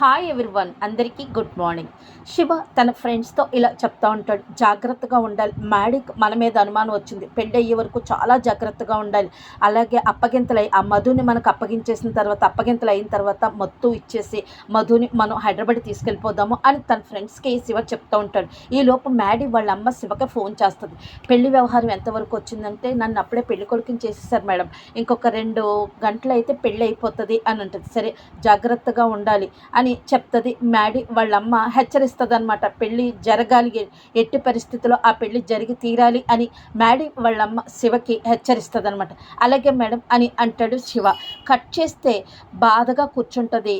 Hi everyone అందరికీ good morning Shiva తన ఫ్రెండ్స్తో ఇలా చెప్తా ఉంటాడు. జాగ్రత్తగా ఉండాలి. మ్యాడీకి మన మీద అనుమానం వచ్చింది. పెళ్ళి అయ్యే వరకు చాలా జాగ్రత్తగా ఉండాలి. అలాగే అప్పగింతలై ఆ మధుని మనకు అప్పగించేసిన తర్వాత అప్పగింతలు అయిన తర్వాత మత్తు ఇచ్చేసి మధుని మనం హైదరాబాద్ తీసుకెళ్ళిపోదాము అని తన ఫ్రెండ్స్కి శివ చెప్తూ ఉంటాడు. ఈ లోపు మ్యాడీ వాళ్ళ అమ్మ శివకి ఫోన్ చేస్తుంది. పెళ్ళి వ్యవహారం ఎంతవరకు వచ్చిందంటే నన్ను అప్పుడే పెళ్ళి కొడుకుని చేసేసారు మేడం ఇంకొక రెండు గంటలు అయితే పెళ్ళి అయిపోతుంది అని ఉంటుంది సరే జాగ్రత్తగా ఉండాలి అని చెప్తుంది? మ్యాడీ వాళ్ళమ్మ హెచ్చరిస్తుందన్నమాట. పెళ్ళి జరగాలి ఎట్టి పరిస్థితుల్లో ఆ పెళ్ళి జరిగి తీరాలి అని మ్యాడీ వాళ్ళమ్మ శివకి హెచ్చరిస్తుంది అనమాట అలాగే మేడం అని అంటాడు శివ. కట్ చేస్తే బాధగా కూర్చుంటుంది.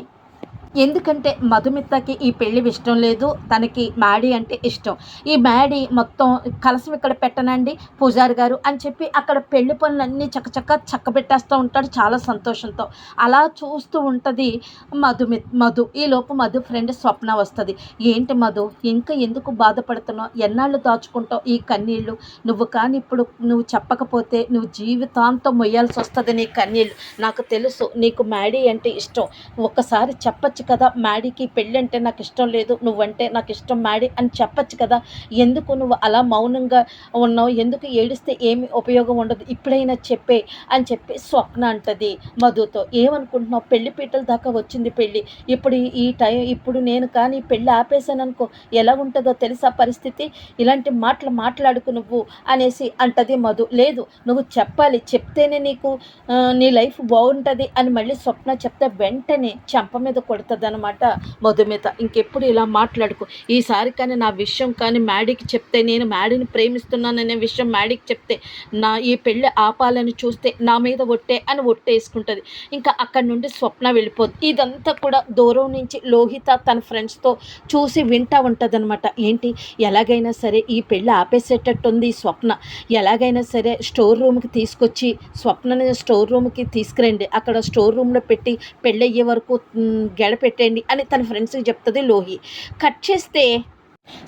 ఎందుకంటే మధుమితకి ఈ పెళ్ళి ఇష్టం లేదు తనకి మ్యాడీ అంటే ఇష్టం. ఈ మ్యాడీ మొత్తం కలసం ఇక్కడ పెట్టనండి పూజారి గారు అని చెప్పి అక్కడ పెళ్ళి పనులన్నీ చక్కచక్క చక్క పెట్టేస్తూ ఉంటాడు చాలా సంతోషంతో. అలా చూస్తూ ఉంటుంది మధుమి మధు. ఈ లోపు మధు ఫ్రెండ్ స్వప్న వస్తుంది. ఏంటి మధు ఇంకా ఎందుకు బాధపడుతున్నావు? ఎన్నాళ్ళు దాచుకుంటావు ఈ కన్నీళ్ళు? నువ్వు కానీ ఇప్పుడు నువ్వు చెప్పకపోతే నువ్వు జీవితాంతం మొయ్యాల్సి వస్తుంది నీ కన్నీళ్ళు. నాకు తెలుసు నీకు మ్యాడీ అంటే ఇష్టం. ఒక్కసారి చెప్పచ్చు చెప్పచ్చు కదా మ్యాడీకి పెళ్ళి అంటే నాకు ఇష్టం లేదు నువ్వంటే నాకు ఇష్టం మ్యాడీ అని చెప్పచ్చు కదా. ఎందుకు నువ్వు అలా మౌనంగా ఉన్నావు? ఎందుకు ఏడిస్తే ఏమి ఉపయోగం ఉండదు? ఇప్పుడైనా చెప్పే అని చెప్పి స్వప్న అంటది మధుతో. ఏమనుకుంటున్నావు? పెళ్ళి పీటల దాకా వచ్చింది పెళ్ళి. ఇప్పుడు ఈ టైం ఇప్పుడు నేను కానీ పెళ్ళి ఆపేశాను అనుకో ఎలా ఉంటుందో తెలుసా పరిస్థితి? ఇలాంటి మాటలు మాట్లాడుకు నువ్వు అనేసి అంటది మధు. లేదు నువ్వు చెప్పాలి. చెప్తేనే నీకు నీ లైఫ్ బాగుంటుంది అని మళ్ళీ స్వప్న చెప్తే వెంటనే చెంప మీద కొడుతుంది అనమాట మధుమిత. ఇంకెప్పుడు ఇలా మాట్లాడుకో. ఈసారి కానీ నా విషయం కానీ మ్యాడీకి చెప్తే నేను మ్యాడీని ప్రేమిస్తున్నాననే విషయం మ్యాడీకి చెప్తే నా ఈ పెళ్ళి ఆపాలని చూస్తే నా మీద ఒట్టే అని ఒట్టేసుకుంటుంది ఇంకా అక్కడి నుండి స్వప్న వెళ్ళిపోద్ది ఇదంతా కూడా దూరం నుంచి లోహిత తన ఫ్రెండ్స్తో చూసి వింటా ఉంటుంది అనమాట ఏంటి? ఎలాగైనా సరే ఈ పెళ్ళి ఆపేసేటట్టుంది స్వప్న. ఎలాగైనా సరే స్టోర్ రూమ్కి తీసుకొచ్చి స్వప్నని స్టోర్ రూమ్కి తీసుకురండి. అక్కడ స్టోర్ రూమ్లో పెట్టి పెళ్ళి అయ్యే వరకు గడప పెట్టండి అని తన ఫ్రెండ్స్కి చెప్తుంది లోహి. కట్ చేస్తే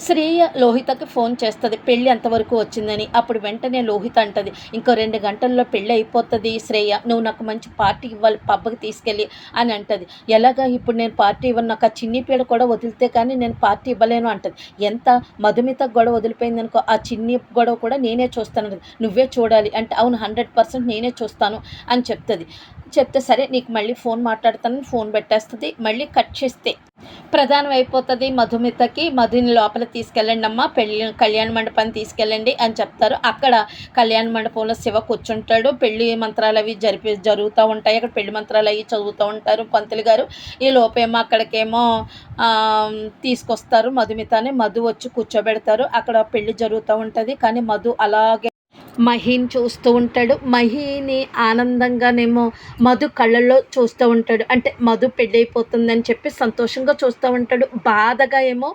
శ్రేయ లోహితకి ఫోన్ చేస్తుంది పెళ్ళి అంతవరకు వచ్చిందని? అప్పుడు వెంటనే లోహిత అంటది ఇంకో రెండు గంటల్లో పెళ్ళి అయిపోతుంది శ్రేయ నువ్వు నాకు మంచి పార్టీ ఇవ్వాలి పబ్బకి తీసుకెళ్ళి అని అంటది. ఎలాగా? ఇప్పుడు నేను పార్టీ ఇవ్వను నాకు ఆ చిన్ని పీడ కూడా వదిలితే కానీ నేను పార్టీ ఇవ్వలేను అంటది. ఎంత? మధుమిత గొడవ వదిలిపోయింది అనుకో ఆ చిన్ని గొడవ కూడా నేనే చూస్తాను నువ్వే చూడాలి అంటే అవును హండ్రెడ్ పర్సెంట్ నేనే చూస్తాను అని చెప్తుంది. చెప్తే సరే నీకు మళ్ళీ ఫోన్ మాట్లాడతానని ఫోన్ పెట్టేస్తుంది మళ్ళీ కట్ చేస్తే ప్రధానం అయిపోతుంది మధుమితకి మధుని లోపల తీసుకెళ్ళండి అమ్మ పెళ్ళి కళ్యాణ మండపాన్ని తీసుకెళ్ళండి అని చెప్తారు. అక్కడ కళ్యాణ మండపంలో శివ కూర్చుంటాడు పెళ్ళి మంత్రాలు అవి జరిపి జరుగుతూ ఉంటాయి. అక్కడ పెళ్ళి మంత్రాలు అవి చదువుతూ ఉంటారు పంతులు గారు. ఈ లోపేమో అక్కడికేమో తీసుకొస్తారు మధుమితని. మధు వచ్చి కూర్చోబెడతారు. అక్కడ పెళ్ళి జరుగుతూ ఉంటుంది. కానీ మధు అలాగే మహిని చూస్తూ ఉంటాడు. మహిని ఆనందంగానేమో మధు కళ్ళల్లో చూస్తూ ఉంటాడు. అంటే మధు పెళ్ళైపోతుందని చెప్పి సంతోషంగా చూస్తూ ఉంటాడు. బాధగా ఏమో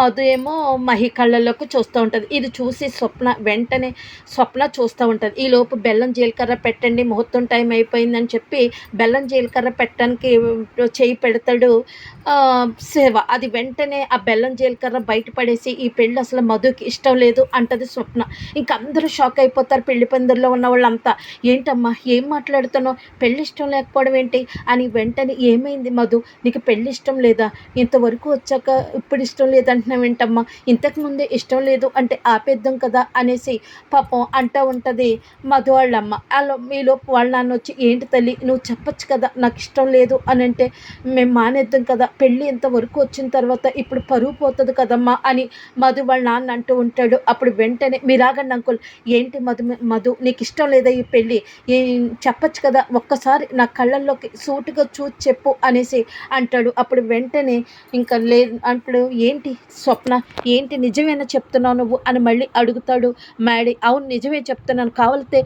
మధు ఏమో మహి కళ్ళల్లోకి చూస్తూ ఉంటుంది. ఇది చూసి స్వప్న వెంటనే స్వప్న చూస్తూ ఉంటుంది. ఈ లోపు బెల్లం జీలకర్ర పెట్టండి ముహూర్తం టైం అయిపోయిందని చెప్పి బెల్లం జీలకర్ర పెట్టడానికి చేయి పెడతాడు సేవ అది వెంటనే ఆ బెల్లం జీలకర్ర బయటపడేసి ఈ పెళ్ళి అసలు మధుకి ఇష్టం లేదు అంటది స్వప్న. ఇంక అందరూ షాక్ అయిపోయి అయిపోతారు పెళ్ళి పందిరిలో ఉన్న వాళ్ళంతా. ఏంటమ్మా ఏం మాట్లాడుతున్నావు? పెళ్ళి ఇష్టం లేకపోవడం ఏంటి? అని వెంటనే ఏమైంది మధు? నీకు పెళ్ళి ఇష్టం లేదా? ఇంతవరకు వచ్చాక ఇప్పుడు ఇష్టం లేదంటున్నావు ఏంటమ్మా? ఇంతకుముందే ఇష్టం లేదు అంటే ఆపేద్దాం కదా అనేసి పాపం అంటూ ఉంటుంది మధు వాళ్ళమ్మ. అలా మీలోపు వాళ్ళ నాన్న వచ్చి ఏంటి తల్లి నువ్వు చెప్పచ్చు కదా నాకు ఇష్టం లేదు అని అంటే మేము మానేద్దాం కదా పెళ్ళి ఇంతవరకు వచ్చిన తర్వాత ఇప్పుడు పరువు పోతుంది కదమ్మా అని మధు వాళ్ళ నాన్న అంటూ ఉంటాడు. అప్పుడు వెంటనే మీరాగండి అంకుల్ ఏంటి మధు మధు నీకు ఇష్టం లేదా ఈ పెళ్ళి? చెప్పచ్చు కదా ఒక్కసారి నా కళ్ళల్లోకి సూటుగా చూసి చెప్పు అనేసి అంటాడు. అప్పుడు వెంటనే ఇంకా లే అంటాడు ఏంటి స్వప్న? ఏంటి నిజమేనా చెప్తున్నావు నువ్వు? అని మళ్ళీ అడుగుతాడు మ్యాడీ. అవును నిజమే చెప్తున్నాను. కావలితే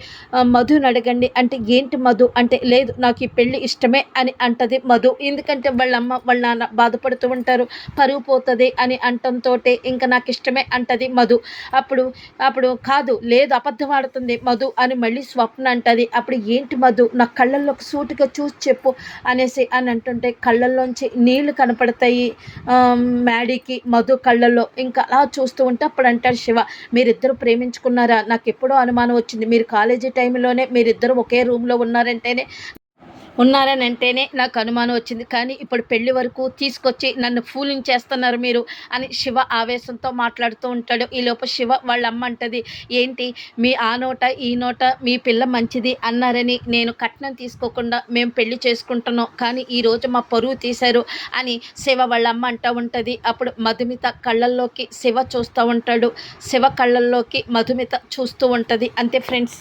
మధుని అడగండి. అంటే ఏంటి మధు? అంటే లేదు నాకు ఈ పెళ్ళి ఇష్టమే అని అంటది మధు. ఎందుకంటే వాళ్ళ అమ్మ వాళ్ళ నాన్న బాధపడుతూ ఉంటారు. పరుగు పోతుంది అని అంటంతో ఇంకా నాకు ఇష్టమే అంటది మధు. అప్పుడు అప్పుడు కాదు లేదు అబద్ధం ఆడుతుంది మధు అని మళ్ళీ స్వప్న అంటది. అప్పుడు ఏంటి మధు? నా కళ్ళల్లో సూటిగా చూసి చెప్పు అనేసి అని అంటుంటే కళ్ళల్లోంచి నీళ్ళు కనపడతాయి. మ్యాడీకి మధు కళ్ళల్లో. ఇంకా అలా చూస్తూ ఉంటే అప్పుడు అంటాడు శివ మీరిద్దరు ప్రేమించుకున్నారా? నాకు ఎప్పుడో అనుమానం వచ్చింది. మీరు కాలేజీ టైంలోనే మీరిద్దరు ఒకే రూమ్లో ఉన్నారంటేనే ఉన్నారని అంటేనే నాకు అనుమానం వచ్చింది. కానీ ఇప్పుడు పెళ్ళి వరకు తీసుకొచ్చి నన్ను ఫూలింగ్ చేస్తున్నారు మీరు అని శివ ఆవేశంతో మాట్లాడుతూ ఉంటాడు. ఈలోపు శివ వాళ్ళ అమ్మ అంటది ఏంటి మీ ఆ నోట ఈ నోట మీ పిల్ల మంచిది అన్నారని నేను కట్నం తీసుకోకుండా మేము పెళ్ళి చేసుకుంటున్నాం. కానీ ఈరోజు మా పరువు తీశారు అని శివ వాళ్ళ అమ్మ అంటూ ఉంటుంది. అప్పుడు మధుమిత కళ్ళల్లోకి శివ చూస్తూ ఉంటాడు. శివ కళ్ళల్లోకి మధుమిత చూస్తూ ఉంటుంది. అంతే ఫ్రెండ్స్.